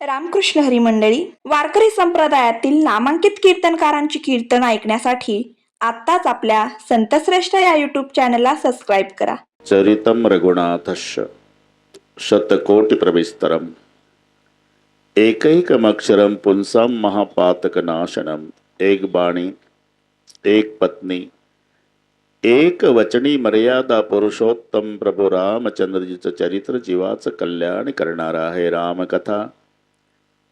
रामकृष्ण हरी मंडळी वारकरी संप्रदायातील नामांकित कीर्तनकारांची कीर्तन ऐकण्यासाठी आत्ताच आपल्या संतश्रेष्ठ या युट्यूब चॅनलला सबस्क्राईब करा. चरितं रघुनाथस्य शतकोटिप्रविस्तरम् एकैकमक्षरं पुंसां महापातकनाशनम् एक बाणी एक पत्नी एक वचनी मर्यादा पुरुषोत्तम प्रभू रामचंद्रजीचं चरित्र जीवाचं कल्याण करणारं आहे रामकथा.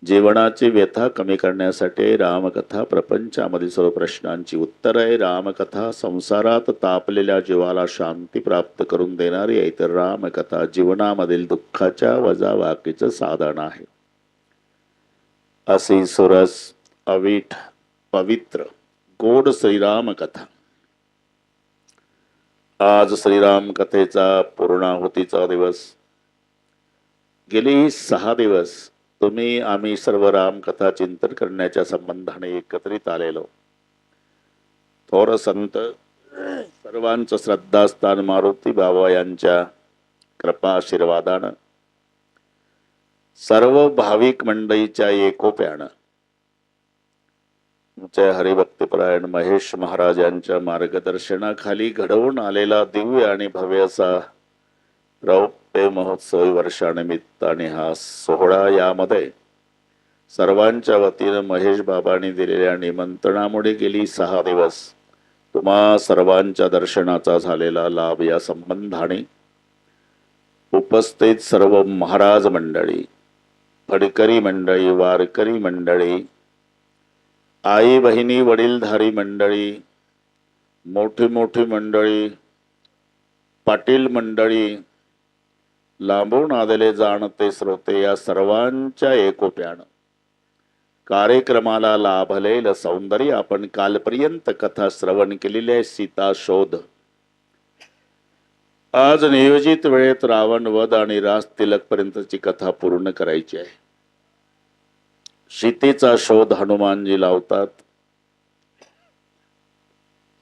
जीवनाची व्यथा कमी करण्यासाठी रामकथा प्रपंचामधील सर्व प्रश्नांची उत्तर आहे. रामकथा संसारात तापलेल्या जीवाला शांती प्राप्त करून देणारी आहे. तर रामकथा जीवनामधील दुःखाच्या वजावाकीचं साधन आहे. असे सुरस अवीठ पवित्र गोड श्रीराम कथा. आज श्रीराम कथेचा पूर्णाहुतीचा दिवस. गेली सहा दिवस तुम्ही आम्ही सर्व रामकथा चिंतन करण्याच्या संबंधाने एकत्रित आलेलो. थोर संत सर्वांचं श्रद्धास्थान मारुती बाबा यांच्या कृपा आशीर्वादानं सर्व भाविक मंडळीच्या एकोप्यानं जय हरिभक्तिपरायण महेश महाराज यांच्या मार्गदर्शनाखाली घडवून आलेला दिव्य आणि भव्य असा रौप्य महोत्सवी वर्षानिमित्ताने हा सोहळा यामध्ये सर्वांच्या वतीनं महेश बाबांनी दिलेल्या निमंत्रणामुळे गेली सहा दिवस तुम्हा सर्वांच्या दर्शनाचा झालेला लाभ या संबंधाने उपस्थित सर्व महाराज मंडळी फडकरी मंडळी वारकरी मंडळी आई बहिणी वडीलधारी मंडळी मोठी मोठी मंडळी पाटील मंडळी लांबून आलेले जाणते श्रोते या सर्वांच्या एकोप्यानं. कार्यक्रमाला लाभलेलं सौंदर्य आपण कालपर्यंत कथा श्रवण केलेली आहे सीता शोध. आज नियोजित वेळेत रावण वध आणि रास तिलक पर्यंतची कथा पूर्ण करायची आहे. सीतेचा शोध हनुमानजी लावतात.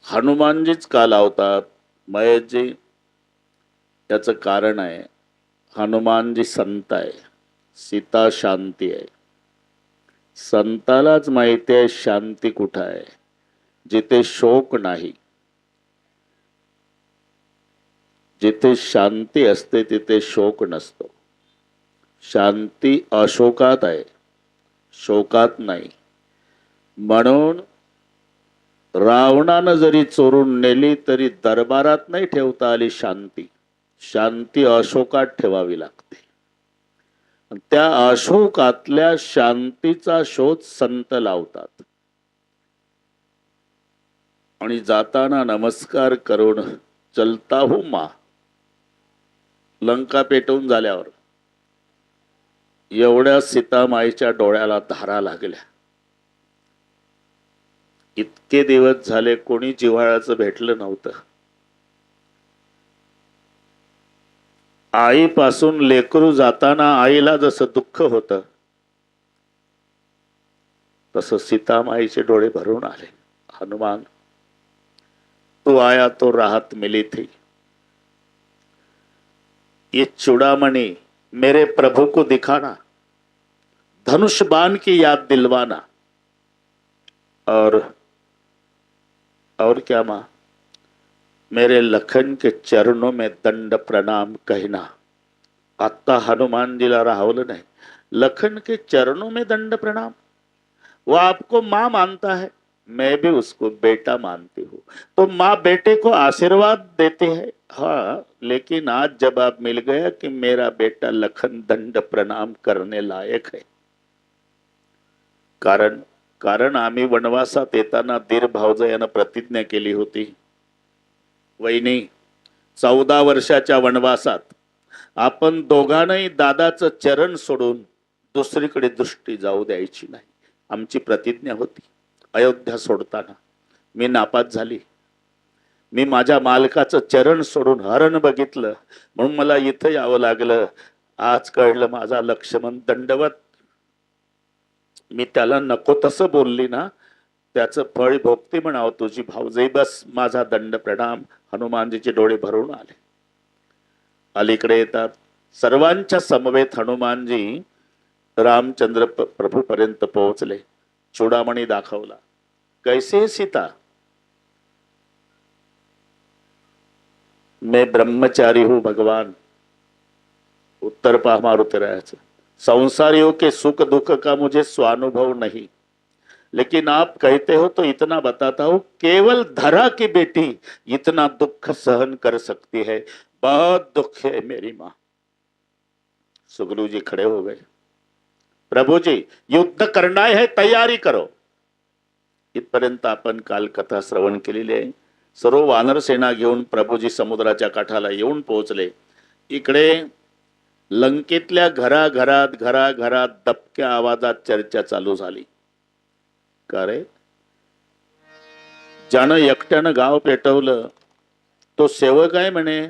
हनुमानजीच का लावतात? मयजी याचं कारण आहे हनुमानजी संत आहे सीता शांती आहे. संतालाच माहिती आहे शांती कुठं आहे जिथे शोक नाही. जिथे शांती असते तिथे शोक नसतो. शांती अशोकात आहे शोकात नाही. म्हणून रावणानं जरी चोरून नेली तरी दरबारात नाही ठेवता आली शांती. शांती अशोकात ठेवावी लागते. त्या अशोकातल्या शांतीचा शोध संत लावतात. आणि जाताना नमस्कार करून चलता हो मा. लंका पेटवून झाल्यावर एवढ्या सीतामाईच्या डोळ्याला धारा लागल्या. इतके दिवस झाले कोणी जिव्हाळ्याचं भेटलं नव्हतं. आईपासून लेकरू जाताना आईला जसं दुःख होतं, तसं सीतामाईचे डोळे भरून आले. हनुमान, तू आया तो राहत मिली थी ये चुड़ामणि मेरे प्रभु को दिखाना, धनुष बाण की याद दिलवाना। और और क्या माँ? मेरे लखन के चरणों में दंड प्रणाम कहना। आता हनुमानजीला राहवलं नाही। लखन के चरणों में दंड प्रणाम। वो आपको माँ मानता है, मैं भी उसको बेटा मानती हूँ। तो माँ बेटे को आशीर्वाद देती है। हाँ लेकिन आज जब आप मिल गया कि मेरा बेटा लखन दंड प्रणाम करने लायक है। कारण कारण आम्ही वनवासात येताना दीर भावजा यानं प्रतिज्ञा केली होती। वहिनी चौदा वर्षाच्या वनवासात आपण दोघांनाही दादाचं चरण सोडून दुसरीकडे दृष्टी जाऊ द्यायची नाही. आमची प्रतिज्ञा होती अयोध्या सोडताना. मी नापास झाली. मी माझ्या मालकाचं चरण सोडून हरण बघितलं. म्हणून मला इथं यावं लागलं. आज कळलं माझा लक्ष्मण दंडवत. मी त्याला नको तसं बोलली ना त्याचं फळ भोगते म्हणावं तुझी भाऊजाई. बस माझा दंड प्रणाम. हनुमानजीचे डोळे भरून आले. अलीकडे येतात. सर्वांच्या समवेत हनुमानजी रामचंद्र प्रभूपर्यंत पोहोचले. चुडामणी दाखवला. कैसे सीता? मैं ब्रह्मचारी हूं भगवान. उत्तर पहा मारुतिरायाचं. संसारियों के सुख दुख का मुझे स्वानुभव नहीं. लेकिन आप कहते हो तो इतना बताता हूं केवल धरा की बेटी इतना दुख सहन कर सकती है। बहुत दुख है मेरी मां। सुगुरु जी खड़े हो गए। प्रभू जी युद्ध करना है तयारी करो। इथपर्यंत आपण काल कथा श्रवण केलेली आहे सर्व वानर सेना घेऊन प्रभूजी समुद्राच्या काठाला येऊन पोहोचले। इकडे लंकेतल्या घराघरात घराघरात दबक्या आवाजात चर्चा चालू झाली। का रे ज्यानं एकट्यानं गाव पेटवलं तो सेवक आहे म्हणे.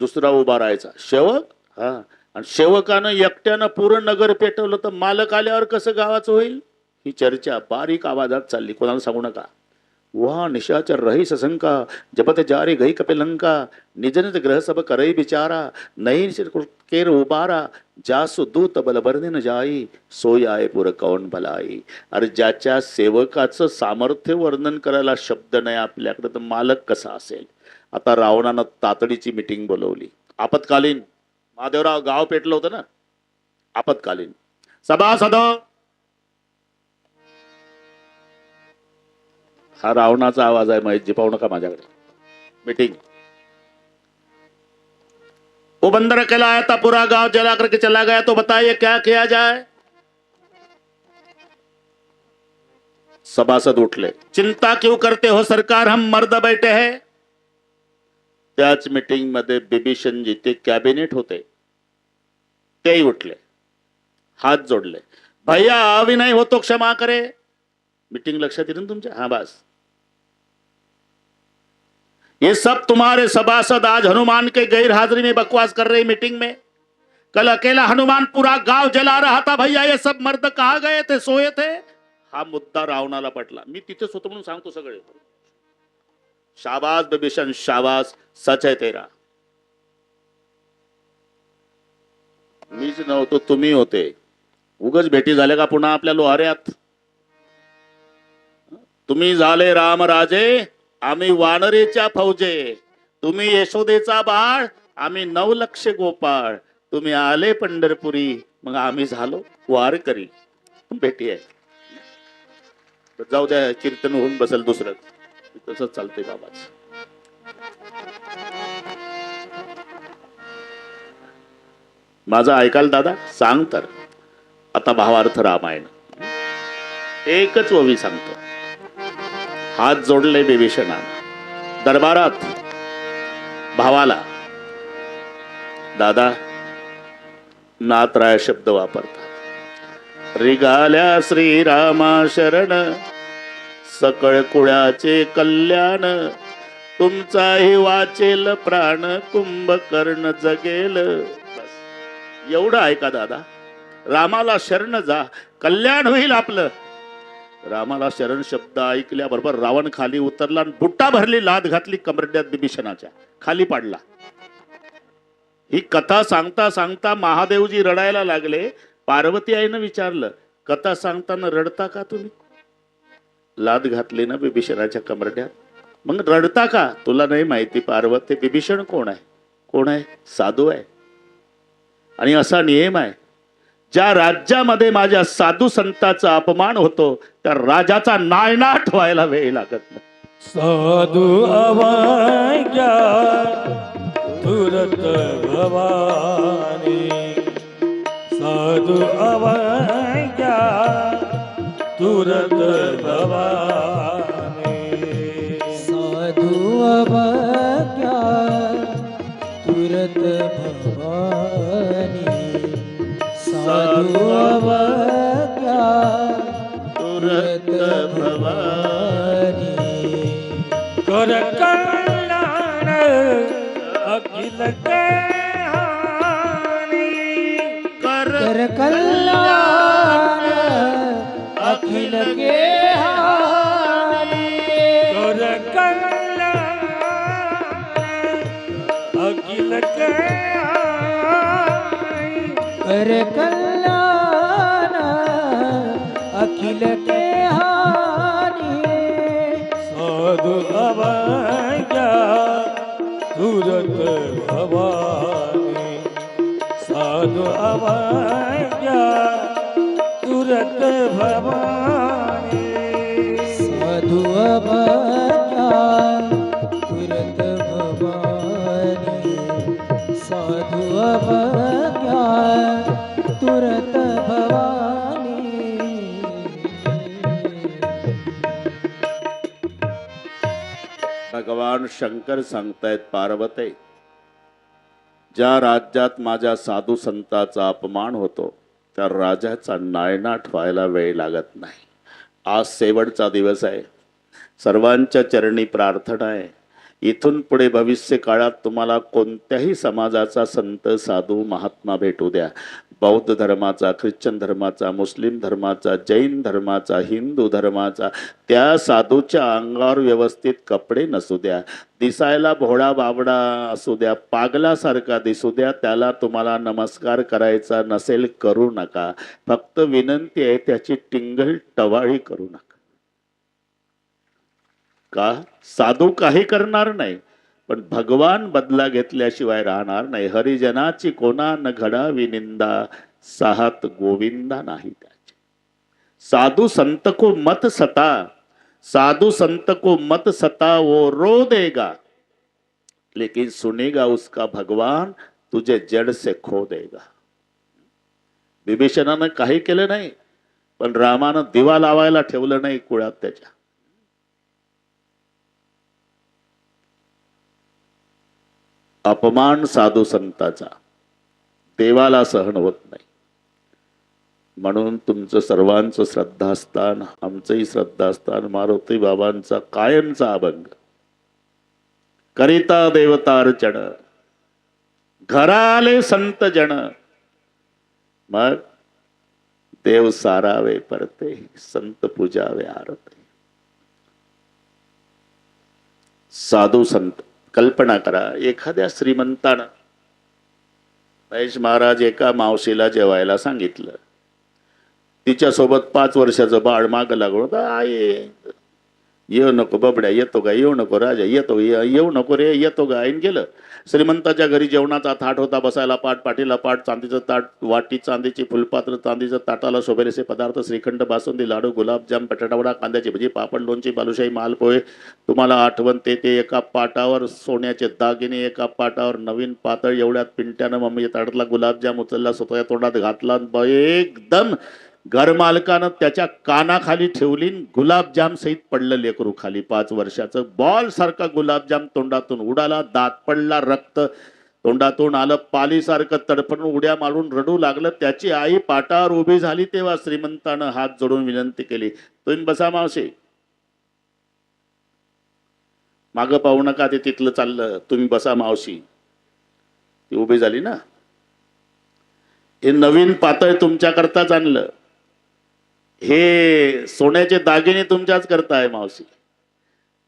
दुसरा उभा राहायचा. सेवक? हा. आणि सेवकानं एकट्यानं पूर्ण नगर पेटवलं तर मालक आल्यावर कसं गावाचं होईल? ही चर्चा बारीक आवाजात चालली. कोणाला सांगू नका. वहा निशाचर रही सशंका जपत जारी गई कपिलंका निज निज ग्रह सब करई बिचारा नहीं केर उबारा जासु दूत बल न जाई सोय आय पुर कौन भलाई। अरे ज्याच्या सेवकाचं सामर्थ्य वर्णन करायला शब्द नाही आपल्याकडे तर मालक कसा असेल? आता रावणानं तातडीची मिटिंग बोलवली. आपत्कालीन. महादेवराव गाव पेटलं होतं ना? आपत्कालीन. सभासद! हा रावणाचा आवाज आहे महेशजी पाहू नका माझ्याकडे. मीटिंग वो बंदर अकेला आया था पूरा गांव जला करके चला गया तो बताइए क्या किया जाए? सभासद उठले. चिंता क्यों करते हो सरकार? हम मर्द बैठे हैं। त्याच मीटिंगमध्ये बिभीषणजी ते कॅबिनेट होते. तेही उठले. हात जोडले. भैया अविनय होतो क्षमा करे. मीटिंग लक्षात येईल तुमच्या? हा बस. ये सब तुम्हारे सभासद आज हनुमान के गैर हाजिरी में बकवास कर रहे मीटिंग में। कल अकेला हनुमान पूरा गांव जला रहा था भैया ये सब मर्द कहा गए थे सोए थे? हा मुद्दा रावणाला पटला। मी तिथेच होतो म्हणून सांगतो सगळे. शाबास बिभीषण शाबास सच आहे तेरा. मीच नव्हतो तुम्ही होते. उगच भेटी झाल्या का पुन्हा आपल्या लोहाऱ्यात? तुम्ही झाले रामराजे आम्ही वानरेच्या फौजे तुम्ही यशोदेचा बाळ आम्ही नवलक्ष गोपाळ. तुम्ही आले पंढरपुरी मग आम्ही झालो वारकरी. भेटी आहे. जाऊ द्या कीर्तन होऊन बसेल दुसरं. तसंच चालतंय बाबाच. माझं ऐकाल दादा? सांग तर. आता भावार्थ रामायण. एकच ओवी सांगतो. हात जोडले बिभीषणानं दरबारात भावाला दादा नातराय शब्द वापरतात. रिगाल्या श्रीरामा शरण सकळ कुळाचे कल्याण तुमचाही वाचेल प्राण कुंभकर्ण जगेल. एवढं ऐका दादा रामाला शरण जा कल्याण होईल आपलं. रामाला शरण शब्द ऐकल्याबरोबर रावण खाली उतरला आणि बुट्टा भरली लाद घातली कमरड्यात बिभीषणाच्या. खाली पाडला. ही कथा सांगता सांगता महादेवजी रडायला लागले. पार्वती आईनं विचारलं कथा सांगताना रडता का तुम्ही? लाद घातली ना बिभीषणाच्या कमरड्यात. मग रडता का? तुला नाही माहिती पार्वती बिभीषण कोण आहे? कोण आहे? साधू आहे. आणि असा नियम आहे ज्या राज्यामध्ये माझ्या साधू संतांचा अपमान होतो त्या राजाचा नायनाट व्हायला वेळ लागत नाही. साधू अवज्ञा तुरत भवानी. साधु अवज्ञा तुरत भवानी. साधु अवज्ञा तुरत भवानी कर कल्याण अखिल के हानी कर कर कल्याण अखिल के हानि कर कल्याण अखिल के हानी कर कल्याण अखिल के हानि साधु अवज्ञा तुरत भवानी। साधु अवज्ञा तुरत भवानी। साधु अवज्ञा तुरत भवानी। साधु अवज्ञा तुरत भगवान शंकर सांगतायत पार्वते ज्या राज्यात माझ्या साधू संताचा अपमान होतो त्या राजाचा नायनाट व्हायला वेळ लागत नाही. आज शेवटचा दिवस आहे. सर्वांच्या चरणी प्रार्थना आहे. इथून पुढे भविष्य काळात तुम्हाला कोणत्याही समाजाचा संत साधू महात्मा भेटू द्या. बौद्ध धर्माचा ख्रिश्चन धर्माचा मुस्लिम धर्माचा जैन धर्माचा हिंदू धर्माचा त्या साधूच्या अंगावर व्यवस्थित कपडे नसू द्या. दिसायला भोळा बाबडा असू द्या पागलासारखा दिसू द्या त्याला तुम्हाला नमस्कार करायचा नसेल करू नका. फक्त विनंती आहे त्याची टिंगल टवाळी करू नका. का? साधू काही करणार नाही. पण भगवान बदला घेतल्याशिवाय राहणार नाही. हरिजनाची कोणा न घडावी निंदा? साहत गोविंदा नाही त्याचे. साधू संत को मत सता साधु संत को मत सता वो रो देगा लेकिन सुनेगा उसका भगवान तुझे जड़ से खो देगा. विभीषणानं काही केलं नाही पण रामानं दिवा लावायला ठेवलं नाही कुळात त्याच्या. अपमान साधू संताचा. देवाला सहन होत नाही. म्हणून तुमचं सर्वांचं श्रद्धास्थान आमचंही श्रद्धास्थान मारुती बाबांचा कायमचा अभंग. करिता देवतार्चन घराले संत जन मग देव सारावे परते संत पूजावे आरते. साधू संत. कल्पना करा एखाद्या श्रीमंतानं महेश महाराज एका मावशीला जेवायला सांगितलं. तिच्यासोबत पाच वर्षाचं बाळ मागं लागून होतं, आई येऊ नको बबड्या येतो का? येऊ नको राजा येतो येऊ नको रे येतो का? आईन गेलं. श्रीमंताच्या घरी जेवणाचा थाट होता बसायला पाठ पाठीला पाठ चांदीचं ताट वाटी चांदीची फुलपात्र चांदीचं ताटाला शोभेलेसे पदार्थ श्रीखंड बासुंदी लाडू गुलाबजाम बटाटावडा कांद्याची भजी पापड लोणची बालुशाही मालपोहे. तुम्हाला आठवण ते ते एका पाटावर सोन्याचे दागिने एका पाटावर नवीन पातळ एवढ्यात पिंट्यानं मम्मी ताटातला गुलाबजाम उचलला स्वतःच्या तोंडात घातला ब- एकदम घरमालकानं त्याच्या कानाखाली ठेवली गुलाबजाम सहित पडलं लेकरू खाली पाच वर्षाचं बॉल सारखा गुलाबजाम तोंडातून उडाला दात पडला रक्त तोंडातून आलं पालीसारखं तडफडून उड्या मारून रडू लागलं. त्याची आई पाटावर उभी झाली तेव्हा श्रीमंतानं हात जोडून विनंती केली तुम्ही बसा मावशी. मागं पाहू नका ते तिथलं चाललं. तुम्ही बसा मावशी. ती उभी झाली ना. हे नवीन पातळ तुमच्याकरताच आणलं. हे सोन्याचे दागिने तुमच्याच करताय मावशी.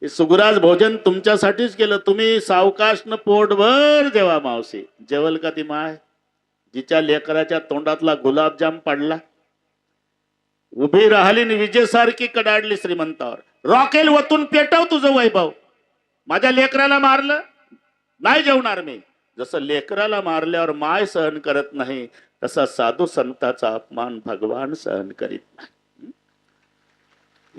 हे सुगराज भोजन तुमच्यासाठीच केलं. तुम्ही सावकाशनं पोटभर जेवा मावशी. जेवल का ती माय? जिच्या लेकराच्या तोंडातला गुलाबजाम पडला. उभी राहिली आणि विजेसारखी कडाडली श्रीमंतावर. रॉकेल वतून पेटव तुझं वैभव. माझ्या लेकराला मारलं? नाही जेवणार मी. जसं लेकराला मारल्यावर माय सहन करत नाही तसा साधू संताचा अपमान भगवान सहन करीत नाही.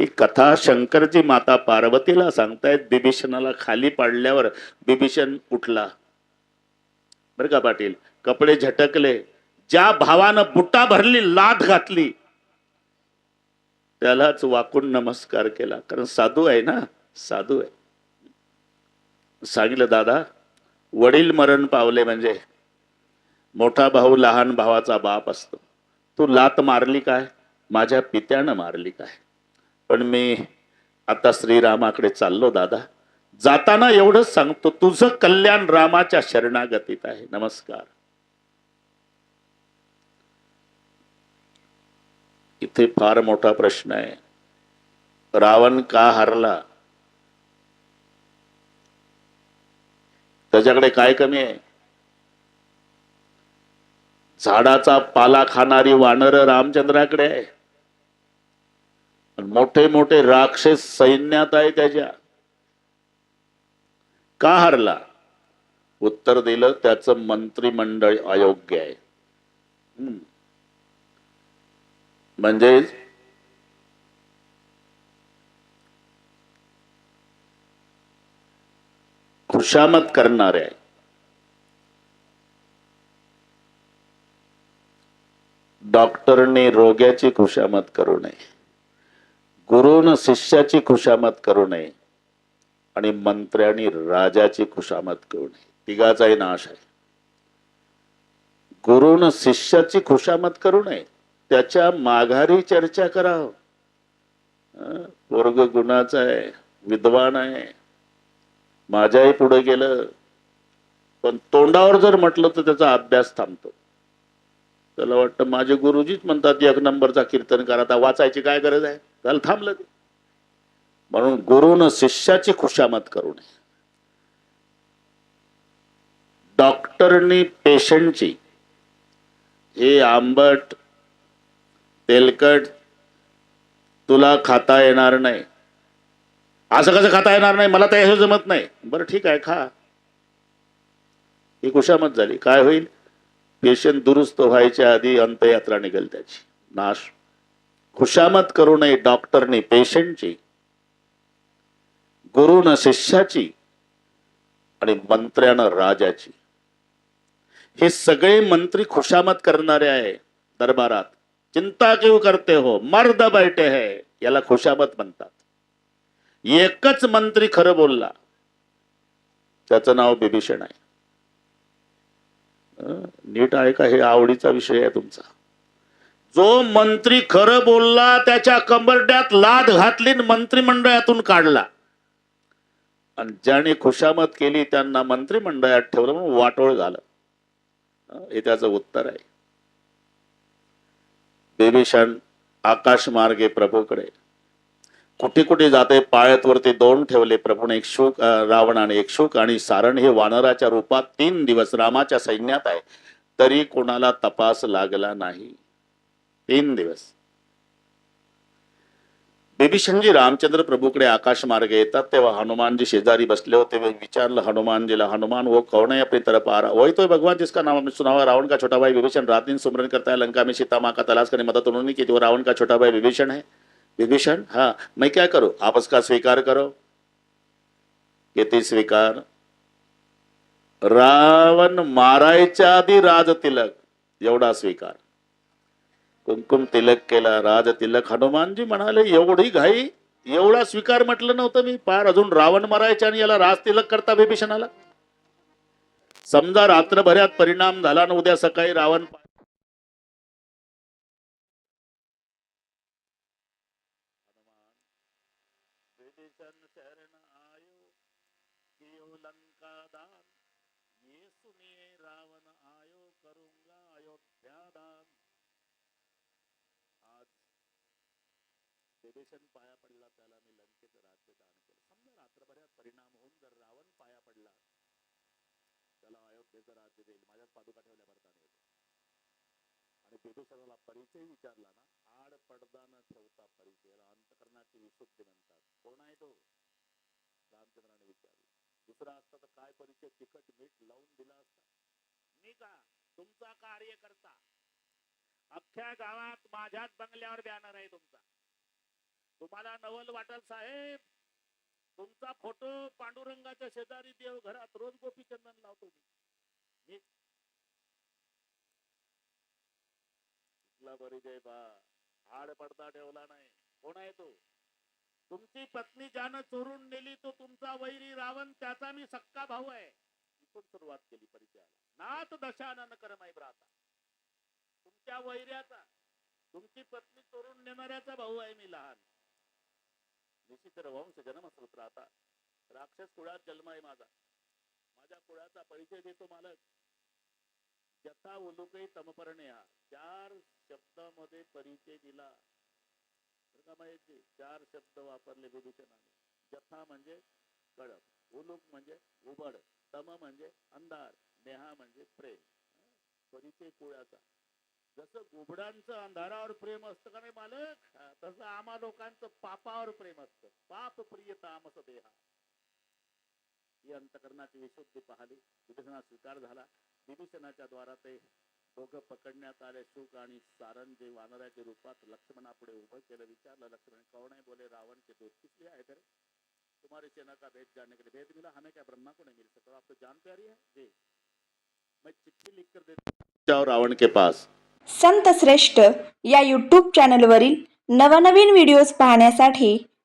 ही कथा शंकरजी माता पार्वतीला सांगतायत. बिभीषणाला खाली पाडल्यावर बिभीषण उठला. बर का पाटील? कपडे झटकले. ज्या भावानं बुट्टा भरली लाथ घातली. त्यालाच वाकून नमस्कार केला. कारण साधू आहे ना? साधू आहे. सांगितलं दादा वडील मरण पावले म्हणजे मोठा भाऊ लहान भावाचा बाप असतो. तू लात मारली काय? माझ्या पित्यानं मारली काय? पण मी आता श्रीरामाकडे चाललो दादा. जाताना एवढंच सांगतो तुझं कल्याण रामाच्या शरणागतीत आहे. नमस्कार. इथे फार मोठा प्रश्न आहे. रावण का हरला? त्याच्याकडे काय कमी आहे? झाडाचा पाला खाणारी वानर रामचंद्राकडे आहे. मोठे मोठे राक्षस सैन्यात आहे त्याच्या. का हरला? उत्तर दिलं त्याचं मंत्रिमंडळ अयोग्य आहे. म्हणजे खुशामत करणारे आहे. डॉक्टरने रोग्याची खुशामत करू नये. गुरुनं शिष्याची खुशामत करू नये आणि मंत्र्यांनी राजाची खुशामत करू नये. तिघाचाही नाश आहे. गुरुनं शिष्याची खुशामत करू नये. त्याच्या माघारी चर्चा करावं. वर्ग गुणाचा आहे विद्वान आहे. माझ्याही पुढे गेलं. पण तोंडावर जर म्हटलं तर त्याचा अभ्यास थांबतो. त्याला वाटतं माझे गुरुजीच म्हणतात एक नंबरचा कीर्तनकार आता वाचायची काय गरज आहे? त्याला थांबलं ते. म्हणून गुरुनं शिष्याची खुशामत करू नये. डॉक्टरनी पेशंटची हे आंबट तेलकट तुला खाता येणार नाही. असं कसं खाता येणार नाही? मला तर हे जमत नाही. बरं ठीक आहे खा. ही खुशामत झाली. काय होईल? पेशंट दुरुस्त व्हायच्या आधी अंतयात्रा निघेल त्याची. नाश. खुशामत करू नये डॉक्टरने पेशंटची. गुरुनं शिष्याची आणि मंत्र्यानं राजाची. हे सगळे मंत्री खुशामत करणारे आहे दरबारात. चिंता क्यू करते हो? मर्द बैठे है याला खुशामत म्हणतात. एकच मंत्री खरं बोलला. त्याचं नाव बिभीषण आहे. नीट आहे का हे आवडीचा विषय आहे तुमचा. जो मंत्री खरं बोलला त्याच्या कंबरड्यात लाद घातली आणि मंत्रिमंडळातून काढला. आणि ज्याने खुशामत केली त्यांना मंत्रिमंडळात ठेवलं म्हणून वाटोळ झालं. हे त्याचं उत्तर आहे. बेबीशान आकाश मार्गे प्रभूकडे. कुठे कुठे जाते पाळतवरती दोन ठेवले प्रभूने एक शुक रावणाने एक आणि सारण हे वानराच्या रूपात तीन दिवस रामाच्या सैन्यात आहे. तरी कोणाला तपास लागला नाही. तीन दिवस. बिभीषणजी रामचंद्र प्रभूकडे आकाश मार्गे येतात तेव्हा हनुमानजी शेजारी बसले होते विचारलं हनुमानजीला हनुमान वो कौन है अपनी तरफ आ रहा? वही तो भगवान जिसका नाम हमने सुना हुआ रावण का छोटा भाई विभीषण। रात दिन सुमरन करता है लंका में सीता माँ का तलाश करने मदद उन्होंने की जो रावण का छोटा भाई विभीषण है। विभीषण हाँ मैं क्या करूं? आप उसका स्वीकार करो। किती स्वीकार। रावण मारायच्या आधी राज तिलक एवढा स्वीकार. कुमकुम तिलक केला राज तिलक. हनुमानजी म्हणाले एवढी घाई एवढा स्वीकार म्हटलं नव्हतं मी. पार अजून रावण मारायचा आणि याला राज तिलक करता विभीषणाला. समजा रात्रभऱ्यात परिणाम झाला ना उद्या सकाळी रावण पा- विभीषण शरण आयो कियो लंका दान ये सुनिए रावण आयो करूंगा अयोध्या दान आज विभीषण पाया पडला त्याला मी लंकेचं राज्य दान केलं समजा रात्रभरात परिणाम होऊन जर रावण पाया पडला त्याला अयोध्येचं देईल माझ्याच पादुका ठेवल्या भरताना आणि विभीषणाला परिचय विचारला ना आड पडदा न ठेवता परिचय अंतकरणाची विशुद्धी म्हणतात. कोण आहे तो? रामचंद्राने विचारलं. दुसरा असता तर काय परिचय? तिखट मीठ लावून दिला असता. मी का? तुमचा कार्य करता अख्ख्या गावात माझ्याच बंगल्यावर बॅनर आहे तुमचा. तुम्हाला नवल वाटल साहेब. तुमचा फोटो पांडुरंगाच्या शेजारी देव घरात रोज गोपीचंदन लावतो मी. कुठला परिचय बा? आड पडदा ठेवला नाही. कोण आहे तो? तुमची पत्नी ज्यानं चोरून नेली तो तुमचा वैरी रावण त्याचा मी सक्का भाऊ आहे. इथून सुरुवात केली परिचयाला. नाथ दशानन करमाई भ्राता. तुमच्या वैर्याचा तुमची पत्नी चोरून नेणाऱ्याचा भाऊ आहे मी लहान. निश्चित वंश जन्मसूत्र आता. राक्षस कुळात जन्म आहे माझा. माझ्या कुळाचा परिचय देतो मालक. जथा उलुके तमपर्णे हा. चार शब्दामध्ये परिचय दिला. माहिती चार शब्द वापरले विभूषणाने जथा म्हणजे कळप उलुक म्हणजे उबड तम म्हणजे अंधार नेहा म्हणजे प्रेम. परिचय कुळाचा. जसं घुबडांचं अंधारावर प्रेम असतं का नाही मालक? तसं आम्हा लोकांचं पापावर प्रेम असतं. पाप प्रिय तामस देहा ही अंतकरणाची विशुद्धी पाहिली. विभीषणा स्वीकार झाला. विभीषणाच्या द्वारा ते दोघं पकडण्यात आले. शुक आणि सारण जे वानराच्या रूपात लक्ष्मणापुढे उभं केलं. विचारलं लक्ष्मण कौन है बोले रावण के दोस्त किस आहे तर? थे तुम्हारी सेना का भेद जानने के लिए भेद मिला? हमें क्या ब्रह्मा को नहीं मिल सकता? आपको जान प्यारी है? जी. मैं चिट्ठी लिख कर देता जाओ रावण के पास. संत श्रेष्ठ या यूट्यूब चॅनलवरील नवनवीन व्हिडिओज पाहण्यासाठी